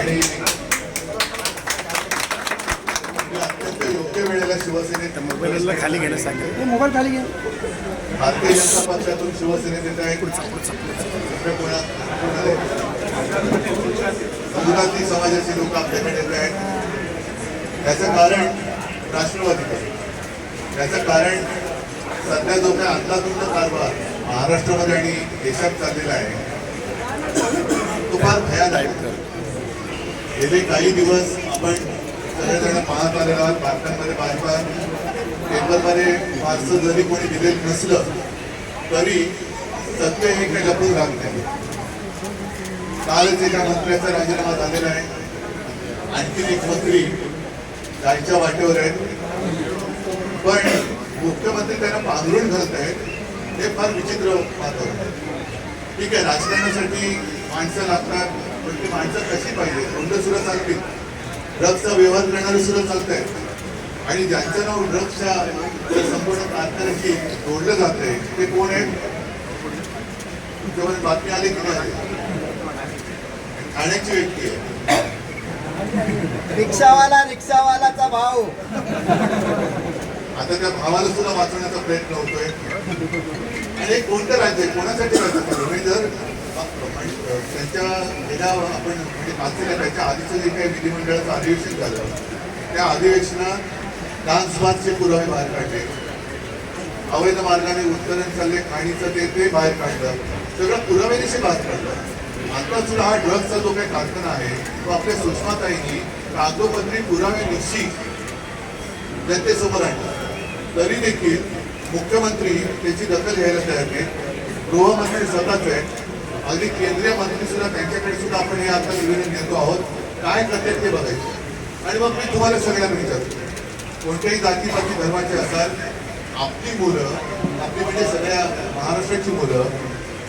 आणि अत्यंत योग्य वेळेला शिवसेनेत खाली घेण्यास सांगितलं हे मोबाईल खाली घे भारतीय जनता पक्षातून शिवसेनेत येत कोणाला? गुजराती समाजाचे लोक आपल्याकडे येत आहेत. याचं कारण राष्ट्रवादी याचं कारण सध्या जो काही अंदाधुंद कारभार महाराष्ट्रामध्ये आणि देशात चाललेला आहे तो फार भयानक आहे. गेले काही दिवस आपण सगळेजण पाहत आलेलो आहोत बातम्यांमध्ये भाजपा पेपरमध्ये फारसं जरी कोणी दिलेलं नसलं तरी सत्य हे काही लपून राहत नाही कालच एका मंत्र्याचा राजीनामा झालेला आहे. आणखीन एक मंत्री जायच्या वाटेवर आहेत. पण मुख्यमंत्री त्यांना पांघरून घालत आहेत हे फार विचित्र वातावरण आहे. ठीक आहे राजकारणासाठी माणसं लागतात पण ती माणसं कशी पाहिजे? कोणतं सुद्धा चालतील ड्रग्सचा व्यवहार करणारे सुद्धा चालत. आहेत आणि ज्यांचं नाव ड्रग्सच्या संपूर्ण प्रांताशी जोडलं जात आहे ते कोण आहेत? तुमच्यामध्ये बातमी आली की नाही? खाण्याची ठाण्याची व्यक्ती आहे. रिक्षावाला रिक्षावालाचा भाऊ. आता त्या भावाला सुद्धा वाचवण्याचा प्रयत्न होतोय. आणि हे कोणतं राज्य कोणासाठी राज्य चालू जर त्यांच्या गेल्या आपण म्हणजे पाचव्या त्याच्या आधीचं जे काही विधिमंडळाचं अधिवेशन झालं त्या अधिवेशनात डान्सबारचे पुरावे बाहेर काढले. अवैध मार्गाने उत्तरण चालले खाणीचं ते ते बाहेर काढलं. सगळं पुराव्यानिशी बाहेर काढलं. आता सुद्धा हा ड्रग्सचा जो काही कारखाना आहे तो आपल्या सुषमाताईंनी कागदोपत्री पुराव्यानिशी जनतेसमोर आणला. तरी देखील मुख्यमंत्री त्याची दखल घ्यायला तयार नाहीत गृहमंत्री स्वतःच आहेत. अगदी केंद्रीय मंत्री सुद्धा त्यांच्याकडे सुद्धा आपण हे आता निवेदन देतो आहोत. काय करतात ते बघायचं. आणि मग मी तुम्हाला सगळ्यांना विचारतो. कोणत्याही जातीपाती धर्माचे असाल आपली मुलं आपली म्हणजे सगळ्या महाराष्ट्राची मुलं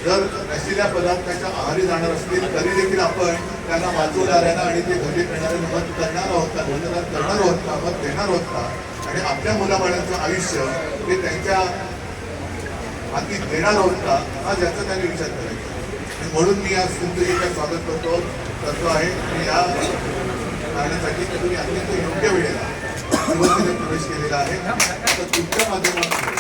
जर नशिल्या पदार्थाच्या आहारी जाणार असतील तरी देखील आपण त्यांना वाचवणाऱ्यांना आणि ते घरी करणाऱ्यांना मत करणार आहोत का? मतदान करणार आहोत का? मत देणार आहोत का? आणि आपल्या मुलाबाळांचं आयुष्य ते त्यांच्या हाती देणार आहोत का? हा ज्याचा त्यांनी विचार करायचा. आणि म्हणून मी आज तुमचं स्वागत करतो. करतो आहे आणि या कारणासाठी तुम्ही अत्यंत योग्य वेळेला शिवसेनेत प्रवेश केलेला आहे. तर तुमच्या माध्यमातून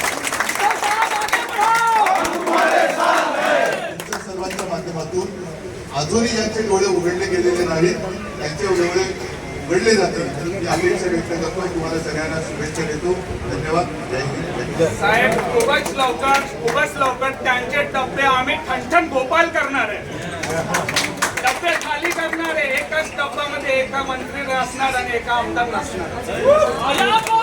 तुमच्या सर्वांच्या माध्यमातून अजूनही ज्यांचे डोळे उघडले गेलेले नाहीत त्यांचे डोळे उघडले जातील. ही अपेक्षा व्यक्त करतो. तुम्हाला सगळ्यांना शुभेच्छा देतो. धन्यवाद. जय हिंद. साहेब खूपच लवकर खूपच लवकर. त्यांचे डबे आम्ही ठणठण गोपाल करणार आहे. डबे खाली करणार आहे. एकाच डब्यामध्ये एका मंत्री असणार आणि एका आमदार नसणार